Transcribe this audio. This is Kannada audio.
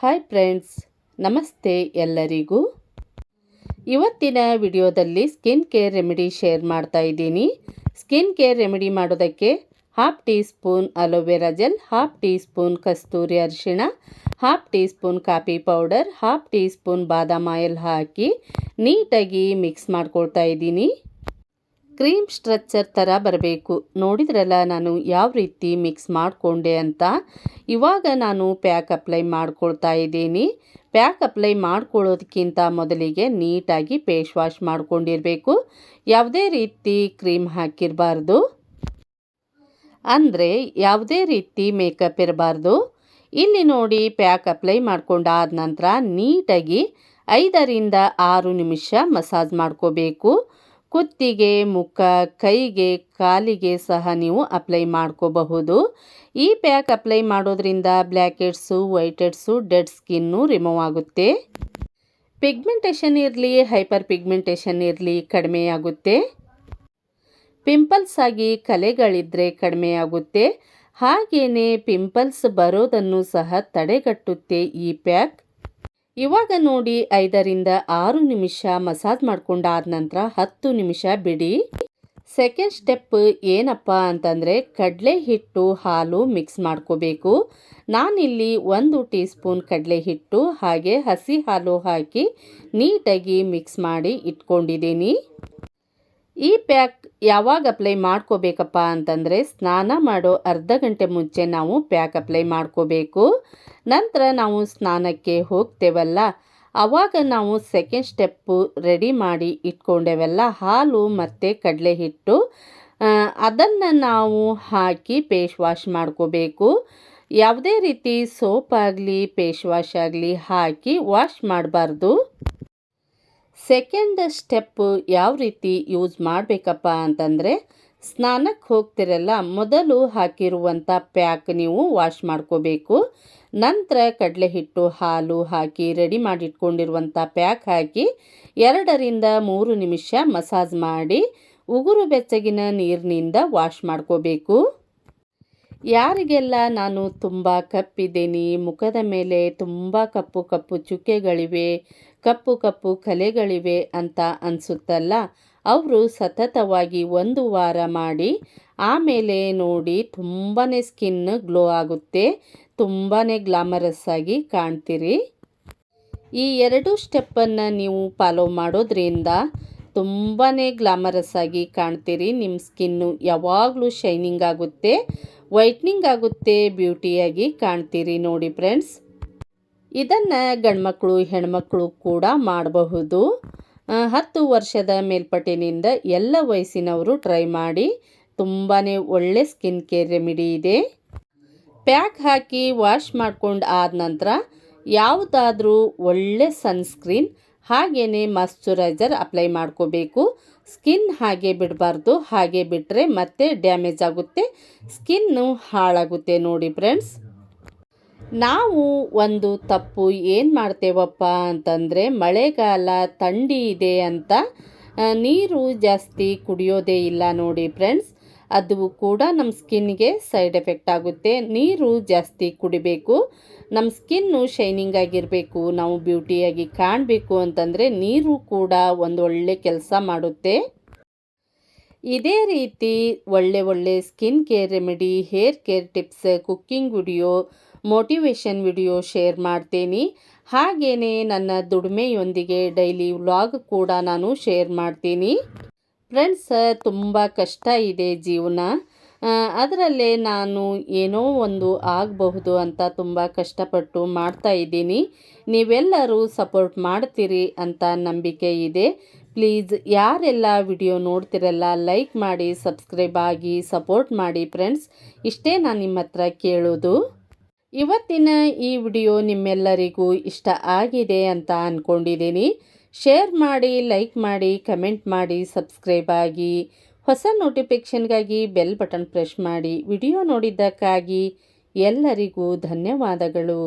ಹಾಯ್ ಫ್ರೆಂಡ್ಸ್, ನಮಸ್ತೆ ಎಲ್ಲರಿಗೂ. ಇವತ್ತಿನ ವಿಡಿಯೋದಲ್ಲಿ ಸ್ಕಿನ್ ಕೇರ್ ರೆಮಿಡಿ ಶೇರ್ ಮಾಡ್ತಾ ಇದ್ದೀನಿ. ಸ್ಕಿನ್ ಕೇರ್ ರೆಮಿಡಿ ಮಾಡೋದಕ್ಕೆ half teaspoon aloe vera gel, half teaspoon ಕಸ್ತೂರಿ ಅರಿಶಿಣ, half teaspoon coffee powder, half teaspoon ಬಾದಾಮ ಆಯಿಲ್ ಹಾಕಿ ನೀಟಾಗಿ ಮಿಕ್ಸ್ ಮಾಡ್ಕೊಳ್ತಾ ಇದ್ದೀನಿ. ಕ್ರೀಮ್ ಸ್ಟ್ರಕ್ಚರ್ ಥರ ಬರಬೇಕು. ನೋಡಿದ್ರಲ್ಲ ನಾನು ಯಾವ ರೀತಿ ಮಿಕ್ಸ್ ಮಾಡಿಕೊಂಡೆ ಅಂತ? ಇವಾಗ ನಾನು ಪ್ಯಾಕ್ ಅಪ್ಲೈ ಮಾಡ್ಕೊಳ್ತಾ ಇದ್ದೀನಿ. ಪ್ಯಾಕ್ ಅಪ್ಲೈ ಮಾಡ್ಕೊಳ್ಳೋದಕ್ಕಿಂತ ಮೊದಲಿಗೆ ನೀಟಾಗಿ ಫೇಸ್ ವಾಶ್ ಮಾಡ್ಕೊಂಡಿರಬೇಕು. ಯಾವುದೇ ರೀತಿ ಕ್ರೀಮ್ ಹಾಕಿರಬಾರ್ದು. ಅಂದರೆ ಯಾವುದೇ ರೀತಿ ಮೇಕಪ್ ಇರಬಾರ್ದು. ಇಲ್ಲಿ ನೋಡಿ ಪ್ಯಾಕ್ ಅಪ್ಲೈ ಮಾಡ್ಕೊಂಡಾದ ನಂತರ ನೀಟಾಗಿ ಐದರಿಂದ ಆರು ನಿಮಿಷ ಮಸಾಜ್ ಮಾಡ್ಕೋಬೇಕು. ಕುತ್ತಿಗೆ, ಮುಖ, ಕೈಗೆ, ಕಾಲಿಗೆ ಸಹ ನೀವು ಅಪ್ಲೈ ಮಾಡ್ಕೋಬಹುದು. ಈ ಪ್ಯಾಕ್ ಅಪ್ಲೈ ಮಾಡೋದ್ರಿಂದ blackheads whiteheads dead skin remove ಆಗುತ್ತೆ. ಪಿಗ್ಮೆಂಟೇಷನ್ ಇರಲಿ ಹೈಪರ್ ಪಿಗ್ಮೆಂಟೇಷನ್ ಇರಲಿ ಕಡಿಮೆಯಾಗುತ್ತೆ ಪಿಂಪಲ್ಸ್ ಆಗಿ ಕಲೆಗಳಿದ್ದರೆ ಕಡಿಮೆಯಾಗುತ್ತೆ ಹಾಗೆಯೇ ಪಿಂಪಲ್ಸ್ ಬರೋದನ್ನು ಸಹ ತಡೆಗಟ್ಟುತ್ತೆ ಈ ಪ್ಯಾಕ್ ಇವಾಗ ನೋಡಿ ಐದರಿಂದ ಆರು ನಿಮಿಷ ಮಸಾಜ್ ಮಾಡ್ಕೊಂಡಾದ ನಂತರ ಹತ್ತು ನಿಮಿಷ ಬಿಡಿ. ಸೆಕೆಂಡ್ ಸ್ಟೆಪ್ ಏನಪ್ಪ ಅಂತಂದರೆ ಕಡಲೆ ಹಿಟ್ಟು ಹಾಲು ಮಿಕ್ಸ್ ಮಾಡ್ಕೋಬೇಕು. ನಾನಿಲ್ಲಿ ಒಂದು ಟೀ ಸ್ಪೂನ್ ಕಡಲೆ ಹಿಟ್ಟು ಹಾಗೆ ಹಸಿ ಹಾಲು ಹಾಕಿ ನೀಟಾಗಿ ಮಿಕ್ಸ್ ಮಾಡಿ ಇಟ್ಕೊಂಡಿದ್ದೀನಿ. ಈ ಪ್ಯಾಕ್ ಯಾವಾಗ ಅಪ್ಲೈ ಮಾಡ್ಕೋಬೇಕಪ್ಪ ಅಂತಂದರೆ ಸ್ನಾನ ಮಾಡೋ ಅರ್ಧ ಗಂಟೆ ಮುಂಚೆ ನಾವು ಪ್ಯಾಕ್ ಅಪ್ಲೈ ಮಾಡ್ಕೋಬೇಕು. ನಂತರ ನಾವು ಸ್ನಾನಕ್ಕೆ ಹೋಗ್ತೇವಲ್ಲ. ಆವಾಗ ನಾವು ಸೆಕೆಂಡ್ ಸ್ಟೆಪ್ಪು ರೆಡಿ ಮಾಡಿ ಇಟ್ಕೊಂಡೇವಲ್ಲ, ಹಾಲು ಮತ್ತು ಕಡಲೆ ಹಿಟ್ಟು ಅದನ್ನು ನಾವು ಹಾಕಿ ಪೇಶ್ ವಾಶ್ ಮಾಡ್ಕೋಬೇಕು. ಯಾವುದೇ ರೀತಿ ಸೋಪ್ ಆಗಲಿ ಪೇಶ್ ವಾಶ್ ಆಗಲಿ ಹಾಕಿ ವಾಶ್ ಮಾಡಬಾರ್ದು. ಸೆಕೆಂಡ್ ಸ್ಟೆಪ್ಪು ಯಾವ ರೀತಿ ಯೂಸ್ ಮಾಡಬೇಕಪ್ಪ ಅಂತಂದರೆ ಸ್ನಾನಕ್ಕೆ ಹೋಗ್ತಿರಲ್ಲ, ಮೊದಲು ಹಾಕಿರುವಂಥ ಪ್ಯಾಕ್ ನೀವು ವಾಶ್ ಮಾಡ್ಕೋಬೇಕು. ನಂತರ ಕಡಲೆ ಹಿಟ್ಟು ಹಾಲು ಹಾಕಿ ರೆಡಿ ಮಾಡಿಟ್ಕೊಂಡಿರುವಂಥ ಪ್ಯಾಕ್ ಹಾಕಿ ಎರಡರಿಂದ ಮೂರು ನಿಮಿಷ ಮಸಾಜ್ ಮಾಡಿ ಉಗುರು ಬೆಚ್ಚಗಿನ ನೀರಿನಿಂದ ವಾಶ್ ಮಾಡ್ಕೋಬೇಕು. ಯಾರಿಗೆಲ್ಲ ನಾನು ತುಂಬ ಕಪ್ಪಿದ್ದೀನಿ, ಮುಖದ ಮೇಲೆ ತುಂಬ ಕಪ್ಪು ಕಪ್ಪು ಚುಕ್ಕೆಗಳಿವೆ, ಕಪ್ಪು ಕಪ್ಪು ಕಲೆಗಳಿವೆ ಅಂತ ಅನಿಸುತ್ತಲ್ಲ? ಅವರು ಸತತವಾಗಿ ಒಂದು ವಾರ ಮಾಡಿ, ಆಮೇಲೆ ನೋಡಿ ತುಂಬಾ ಸ್ಕಿನ್ ಗ್ಲೋ ಆಗುತ್ತೆ ತುಂಬಾ ಗ್ಲಾಮರಸ್ ಆಗಿ ಕಾಣ್ತೀರಿ. ಈ ಎರಡು ಸ್ಟೆಪ್ಪನ್ನು ನೀವು ಫಾಲೋ ಮಾಡೋದ್ರಿಂದ ತುಂಬಾ ಗ್ಲಾಮರಸ್ ಆಗಿ ಕಾಣ್ತೀರಿ, ನಿಮ್ಮ ಸ್ಕಿನ್ನು ಯಾವಾಗಲೂ ಶೈನಿಂಗ್ ಆಗುತ್ತೆ. ವೈಟ್ನಿಂಗ್ ಆಗುತ್ತೆ ಬ್ಯೂಟಿಯಾಗಿ ಕಾಣ್ತೀರಿ ನೋಡಿ ಫ್ರೆಂಡ್ಸ್. ಇದನ್ನು ಗಂಡ್ಮಕ್ಳು ಹೆಣ್ಮಕ್ಕಳು ಕೂಡ ಮಾಡಬಹುದು. ಹತ್ತು ವರ್ಷದ ಮೇಲ್ಪಟ್ಟಿನಿಂದ ಎಲ್ಲ ವಯಸ್ಸಿನವರು ಟ್ರೈ ಮಾಡಿ. ತುಂಬಾ ಒಳ್ಳೆ ಸ್ಕಿನ್ ಕೇರ್ ರೆಮಿಡಿ ಇದೆ. ಪ್ಯಾಕ್ ಹಾಕಿ ವಾಶ್ ಮಾಡ್ಕೊಂಡು ಆದ ನಂತರ ಯಾವುದಾದ್ರೂ ಒಳ್ಳೆ ಸನ್ಸ್ಕ್ರೀನ್ ಹಾಗೆಯೇ ಮಾಯಿಶ್ಚರೈಸರ್ ಅಪ್ಲೈ ಮಾಡ್ಕೋಬೇಕು. ಸ್ಕಿನ್ ಹಾಗೆ ಬಿಡಬಾರ್ದು, ಹಾಗೆ ಬಿಟ್ಟರೆ ಮತ್ತೆ ಡ್ಯಾಮೇಜ್ ಆಗುತ್ತೆ. ಸ್ಕಿನ್ನು ಹಾಳಾಗುತ್ತೆ ನೋಡಿ ಫ್ರೆಂಡ್ಸ್. ನಾವು ಒಂದು ತಪ್ಪು ಏನು ಮಾಡ್ತೇವಪ್ಪ ಅಂತಂದರೆ, ಮಳೆಗಾಲ ಥಂಡಿ ಇದೆ ಅಂತ ನೀರು ಜಾಸ್ತಿ ಕುಡಿಯೋದೇ ಇಲ್ಲ ನೋಡಿ ಫ್ರೆಂಡ್ಸ್. ಅದು ಕೂಡ ನಮ್ಮ ಸ್ಕಿನ್ಗೆ ಸೈಡ್ ಎಫೆಕ್ಟ್ ಆಗುತ್ತೆ. ನೀರು ಜಾಸ್ತಿ ಕುಡಿಬೇಕು. ನಮ್ಮ ಸ್ಕಿನ್ನು ಶೈನಿಂಗ್ ಆಗಿರಬೇಕು. ನಾವು ಬ್ಯೂಟಿಯಾಗಿ ಕಾಣಬೇಕು ಅಂತಂದರೆ ನೀರು ಕೂಡ ಒಂದು ಒಳ್ಳೆ ಕೆಲಸ ಮಾಡುತ್ತೆ. ಇದೇ ರೀತಿ ಒಳ್ಳೆ ಒಳ್ಳೆ skin care remedy, hair care tips, cooking video motivation video share ಮಾಡ್ತೀನಿ. ಹಾಗೆಯೇ ನನ್ನ ದುಡಿಮೆಯೊಂದಿಗೆ ಡೈಲಿ ವ್ಲಾಗ್ ಕೂಡ ನಾನು ಶೇರ್ ಮಾಡ್ತೀನಿ. ಫ್ರೆಂಡ್ಸ್ ತುಂಬ ಕಷ್ಟ ಇದೆ ಜೀವನ. ಅದರಲ್ಲೇ ನಾನು ಏನೋ ಒಂದು ಆಗಬಹುದು ಅಂತ ತುಂಬ ಕಷ್ಟಪಟ್ಟು ಮಾಡ್ತಾ ಇದ್ದೀನಿ. ನೀವೆಲ್ಲರೂ ಸಪೋರ್ಟ್ ಮಾಡ್ತೀರಿ ಅಂತ ನಂಬಿಕೆ ಇದೆ. ಪ್ಲೀಸ್ ಯಾರೆಲ್ಲ ವಿಡಿಯೋ ನೋಡ್ತಿರಲ್ಲ ಲೈಕ್ ಮಾಡಿ ಸಬ್ಸ್ಕ್ರೈಬ್ ಆಗಿ ಸಪೋರ್ಟ್ ಮಾಡಿ ಫ್ರೆಂಡ್ಸ್ ಇಷ್ಟೇ ನಾನು ನಿಮ್ಮ ಹತ್ರ ಕೇಳೋದು. ಇವತ್ತಿನ ಈ ವಿಡಿಯೋ ನಿಮ್ಮೆಲ್ಲರಿಗೂ ಇಷ್ಟ ಆಗಿದೆ ಅಂತ ಅಂದ್ಕೊಂಡಿದ್ದೀನಿ ಶೇರ್ ಮಾಡಿ ಲೈಕ್ ಮಾಡಿ ಕಮೆಂಟ್ ಮಾಡಿ ಸಬ್ಸ್ಕ್ರೈಬ್ ಆಗಿ, ಹೊಸ ನೋಟಿಫಿಕೇಷನ್ಗಾಗಿ ಬೆಲ್ ಬಟನ್ ಪ್ರೆಸ್ ಮಾಡಿ ವಿಡಿಯೋ ನೋಡಿದ್ದಕ್ಕಾಗಿ ಎಲ್ಲರಿಗೂ ಧನ್ಯವಾದಗಳು.